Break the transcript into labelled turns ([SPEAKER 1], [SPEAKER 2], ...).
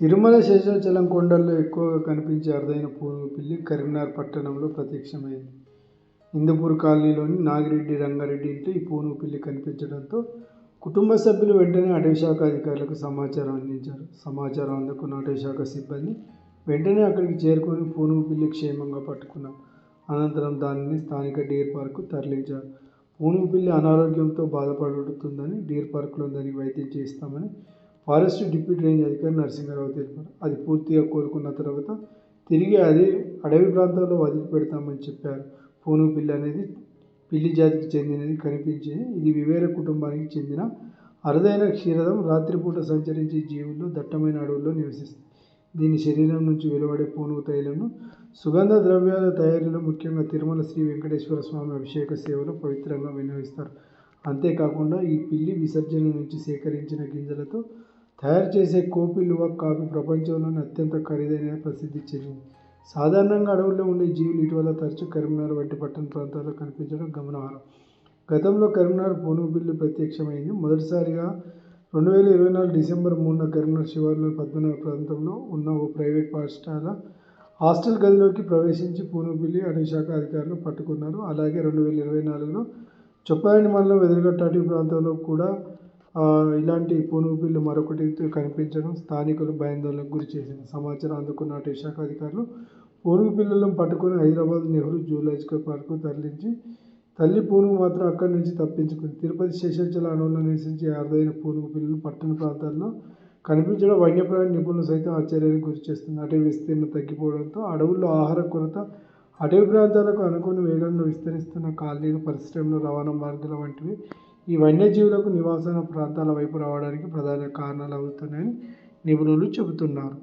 [SPEAKER 1] తిరుమల శేషాచలం కొండల్లో ఎక్కువగా కనిపించే అరుదైన పూర్వ పిల్లి కరీంనగర్ పట్టణంలో ప్రత్యక్షమైంది. ఇందుపూర్ కాలనీలోని నాగిరెడ్డి రంగారెడ్డి ఇంట్లో ఈ పూనుగు పిల్లి కనిపించడంతో కుటుంబ సభ్యులు వెంటనే అటవీశాఖ అధికారులకు సమాచారం అందించారు. సమాచారం అందుకున్న అటవీశాఖ సిబ్బంది వెంటనే అక్కడికి చేరుకొని పూనుగు పిల్లి క్షేమంగా పట్టుకున్నారు. అనంతరం దానిని స్థానిక డీర్ పార్కు తరలించారు. పూనుగు పిల్లి అనారోగ్యంతో బాధపడుతుందని డీర్ పార్కులో దానికి వైద్యం చేస్తామని ఫారెస్ట్ డిప్యూటీ రేంజ్ అధికారి నరసింహారావు తెలిపారు. అది పూర్తిగా కోలుకున్న తర్వాత తిరిగి అది అడవి ప్రాంతాల్లో వదిలిపెడతామని చెప్పారు. పూను పిల్లి అనేది పిల్లి జాతికి చెందినది కనిపించింది ఇది వివేర కుటుంబానికి చెందిన అరుదైన క్షీరదం. రాత్రిపూట సంచరించే జీవుల్లో దట్టమైన అడవుల్లో నివసిస్తుంది దీని శరీరం నుంచి వెలువడే పూనుగు తైలంను సుగంధ ద్రవ్యాల తయారీలో ముఖ్యంగా తిరుమల శ్రీ వెంకటేశ్వర స్వామి అభిషేక సేవలో పవిత్రంగా వినియోగిస్తారు. అంతేకాకుండా ఈ పిల్లి విసర్జన నుంచి సేకరించిన గింజలతో తయారు చేసే కోపి లువక్ కాఫీ ప్రపంచంలోనే అత్యంత ఖరీదైన ప్రసిద్ధి చెందింది. సాధారణంగా అడవుల్లో ఉండే జీవులు ఇటీవల తరచూ కరీంనగర్ వంటి పట్టణ ప్రాంతాల్లో కనిపించడం గమనార్హం. గతంలో కరీంనగర్ పూనుగు ప్రత్యక్షమైంది. మొదటిసారిగా రెండు వేల ఇరవై నాలుగు డిసెంబర్ మూడున కరీంనగర్ శివారులో పద్మనగర్ ప్రాంతంలో ఉన్న ఓ ప్రైవేట్ పాఠశాల హాస్టల్ గదిలోకి ప్రవేశించి పూనుగు పిల్లి అటవీశాఖ అధికారులు పట్టుకున్నారు. అలాగే రెండు వేల ఇరవై నాలుగులో చొప్పారెడ్డి మండలం వెదురుగట్ట అటవీ ప్రాంతంలో కూడా ఇలాంటి పూనుగు పిల్లి మరొకటి కనిపించడం స్థానికులు భయాందోళనకు గురి చేసింది. సమాచారం అందుకున్న అటవీశాఖ అధికారులు పూనుగు పిల్లలను పట్టుకొని హైదరాబాద్ నెహ్రూ జూలాజికల్ పార్కు తరలించి తల్లి పూనుగు మాత్రం అక్కడి నుంచి తప్పించుకుంది. తిరుపతి శేషాచల అడవుల్లో నివసించే అరుదైన పూనుగు పిల్లలు పట్టణ ప్రాంతాల్లో కనిపించడం వన్యప్రాణి నిపుణులు సైతం ఆశ్చర్యానికి గురి చేస్తుంది. అటవీ విస్తీర్ణం తగ్గిపోవడంతో అడవుల్లో ఆహార కొరత అటవీ ప్రాంతాలకు అనుకుని వేగంగా విస్తరిస్తున్న కాలనీలు పరిశ్రమలు రవాణా మార్గాల వంటివి ఈ వన్యజీవులకు నివాసన ప్రాంతాల వైపు రావడానికి ప్రధాన కారణాలు అవుతున్నాయని నిపుణులు చెబుతున్నారు.